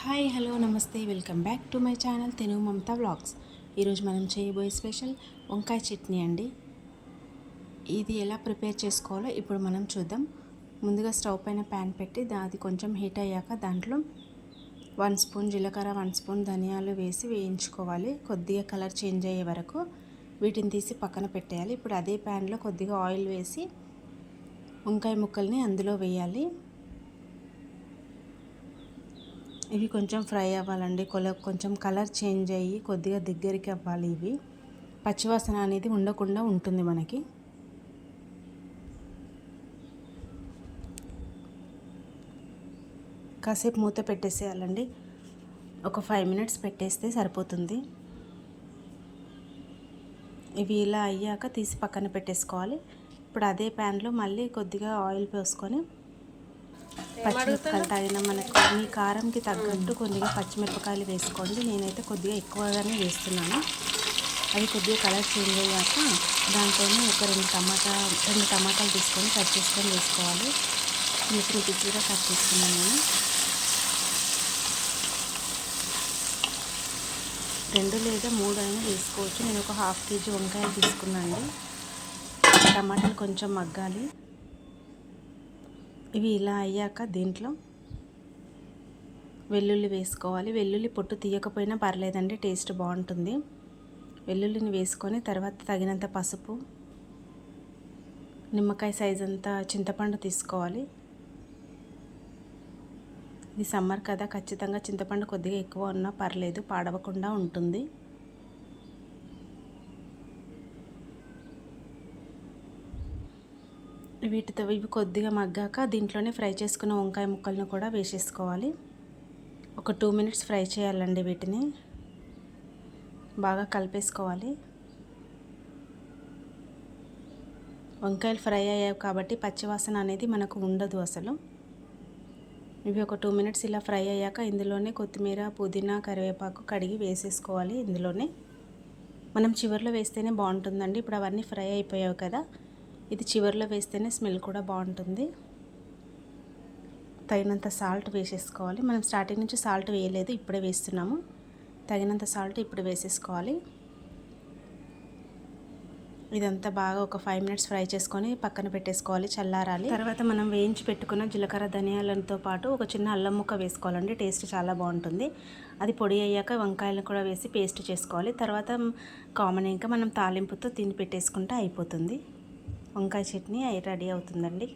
Hi hello namaste. Welcome back to my channel Telugu Mamatha vlogs. ఈరోజు మనం చేయబోయే special వంకాయ చట్నీ అండి. ఇది ఎలా ప్రిపేర్ చేసుకోవాలో ఇప్పుడు మనం చూద్దాం. ముందుగా స్టవ్ పైన ప్యాన్ పెట్టి అది కొంచెం హీట్ అయ్యాక దాంట్లో వన్ స్పూన్ జీలకర్ర వన్ స్పూన్ ధనియాలు వేసి వేయించుకోవాలి. కొద్దిగా కలర్ చేంజ్ అయ్యే వరకు వీటిని తీసి పక్కన పెట్టేయాలి. ఇప్పుడు అదే ప్యాన్లో కొద్దిగా ఆయిల్ వేసి వంకాయ ముక్కల్ని అందులో వేయాలి. ఇవి కొంచెం ఫ్రై అవ్వాలండి. కొల కొంచెం కలర్ చేంజ్ అయ్యి కొద్దిగా దగ్గరికి అవ్వాలి ఇవి. పచ్చివాసన అనేది ఉండకుండా ఉంటుంది మనకి. కాసేపు మూత పెట్టేసేయాలండి. ఒక ఫైవ్ మినిట్స్ పెట్టేస్తే సరిపోతుంది. ఇవి ఇలా అయ్యాక తీసి పక్కన పెట్టేసుకోవాలి. ఇప్పుడు అదే ప్యాన్లో మళ్ళీ కొద్దిగా ఆయిల్ పోసుకొని పచ్చిమిరపకాయలు తగిన మనకు మీ కారంకి తగ్గట్టు కొద్దిగా పచ్చిమిరపకాయలు వేసుకోండి. నేనైతే కొద్దిగా ఎక్కువగానే వేస్తున్నాను. అవి కొద్దిగా కలర్ చేంజ్ అయ్యాక దాంతో ఒక రెండు టమాటా రెండు టమాటాలు తీసుకొని కట్ చేసుకొని వేసుకోవాలి. చిన్న చిన్న పిచ్చిగా కట్ చేసుకున్నాను నేను. రెండు లేదా మూడు అయినా వేసుకోవచ్చు. నేను ఒక హాఫ్ కేజీ వంకాయలు తీసుకున్నాను టమాటాలు కొంచెం మగ్గాలి. ఇవి ఇలా అయ్యాక దీంట్లో వెల్లుల్లి వేసుకోవాలి. వెల్లుల్లి పొట్టు తీయకపోయినా పర్లేదండి టేస్ట్ బాగుంటుంది. వెల్లుల్లిని వేసుకొని తర్వాత తగినంత పసుపు నిమ్మకాయ సైజ్ అంతా చింతపండు తీసుకోవాలి. ఇది సమ్మర్ కదా ఖచ్చితంగా చింతపండు కొద్దిగా ఎక్కువ ఉన్నా పర్లేదు పాడవకుండా ఉంటుంది. వీటితో ఇవి కొద్దిగా మగ్గాక దీంట్లోనే ఫ్రై చేసుకున్న వంకాయ ముక్కలను కూడా వేసేసుకోవాలి. ఒక టూ మినిట్స్ ఫ్రై చేయాలండి వీటిని. బాగా కలిపేసుకోవాలి. వంకాయలు ఫ్రై అయ్యాయి కాబట్టి పచ్చివాసన అనేది మనకు ఉండదు అసలు. ఇవి ఒక టూ మినిట్స్ ఇలా ఫ్రై అయ్యాక ఇందులోనే కొత్తిమీర పుదీనా కరివేపాకు కడిగి వేసేసుకోవాలి ఇందులోనే. మనం చివరిలో వేస్తేనే బాగుంటుందండి. ఇప్పుడు అవన్నీ ఫ్రై అయిపోయావు కదా. ఇది చివరిలో వేస్తేనే స్మెల్ కూడా బాగుంటుంది. తగినంత సాల్ట్ వేసేసుకోవాలి. మనం స్టార్టింగ్ నుంచి సాల్ట్ వేయలేదు ఇప్పుడే వేస్తున్నాము. తగినంత సాల్ట్ ఇప్పుడు వేసేసుకోవాలి. ఇదంతా బాగా ఒక ఫైవ్ మినిట్స్ ఫ్రై చేసుకొని పక్కన పెట్టేసుకోవాలి చల్లారాలి. తర్వాత మనం వేయించి పెట్టుకున్న జీలకర్ర ధనియాలతో పాటు ఒక చిన్న అల్లం ముక్క వేసుకోవాలండి. టేస్ట్ చాలా బాగుంటుంది. అది పొడి అయ్యాక వంకాయలను కూడా వేసి పేస్ట్ చేసుకోవాలి. తర్వాత కామన్ ఇంకా మనం తాలింపుతో తిని పెట్టేసుకుంటే అయిపోతుంది. వంకాయ చట్నీ రెడీ అవుతుందండి.